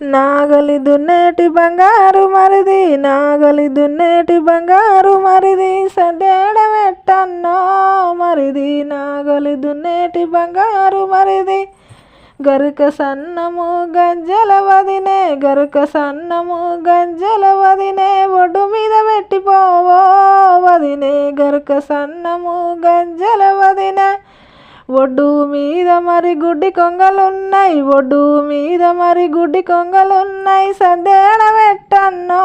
నాగలి దున్నేటి బంగారు మరిది నాగలి దున్నేటి బంగారు మరిది సదేడ పెట్టన్నో మరిది నాగలి దున్నేటి బంగారు మరిది. గరుక సన్నము గజ్జల వదినే గరుక సన్నము గజ్జల వదినే ఒడ్డు మీద పెట్టిపోవో వదినే. గరుక సన్నము గజ్జల ఒడ్డు మీద మరి గుడ్డి కొంగలున్నాయి ఒడ్డు మీద మరి గుడ్డి కొంగలున్నాయి. సద్దేడ పెట్టన్నో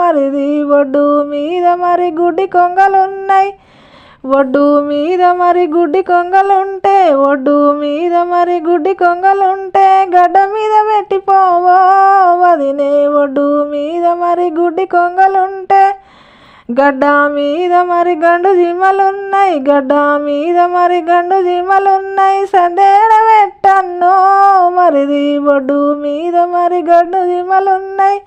మరిది ఒడ్డు మీద మరి గుడ్డి కొంగలున్నాయి. ఒడ్డు మీద మరి గుడ్డి కొంగలుంటే ఒడ్డు మీద మరి గుడ్డి కొంగలుంటే గడ్డ మీద పెట్టిపోవో వదినే ఒడ్డు మీద మరి గుడ్డి కొంగలుంటే గడ్డ మీద మరి గండు జిమ్మలున్నాయి గడ్డ మీద మరి గండు జిమ్మలున్నాయి సందేడ పెట్టన్నో మరిది బొడ్డు మీద మరి గండు జిమ్మలున్నాయి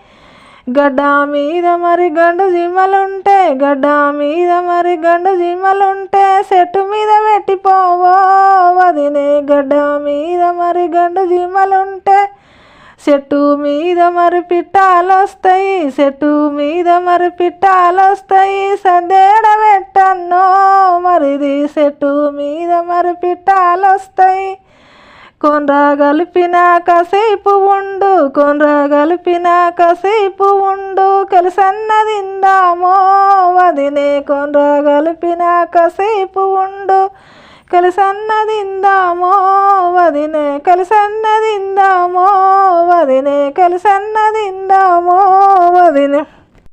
గడ్డ మీద మరి గండు జిమ్మలుంటే గడ్డ మీద మరి గండు జిమ్మలుంటే చెట్టు మీద పెట్టిపోవో. వదినే గడ్డ మీద మరి గండు జిమ్మలుంటే చెట్టు మీద మరి పిట్టాలు వస్తాయి చెట్టు మీద మరి పిట్టాలు వస్తాయి సందేడ పెట్టన్నో మరిది చెట్టు మీద మరి పిట్టాలు వస్తాయి కొండ్ర కలిపిన సేపు ఉండు కొండ్ర కలిపిన సేపు ఉండు కలిసన్నదిందామో వదినే కొండ్ర కలిపిన సేపు ఉండు. కలిసన్నదిందామో వదినే కలిసన్నదిందామో వదినే కలిసన్నదిందామో వదినే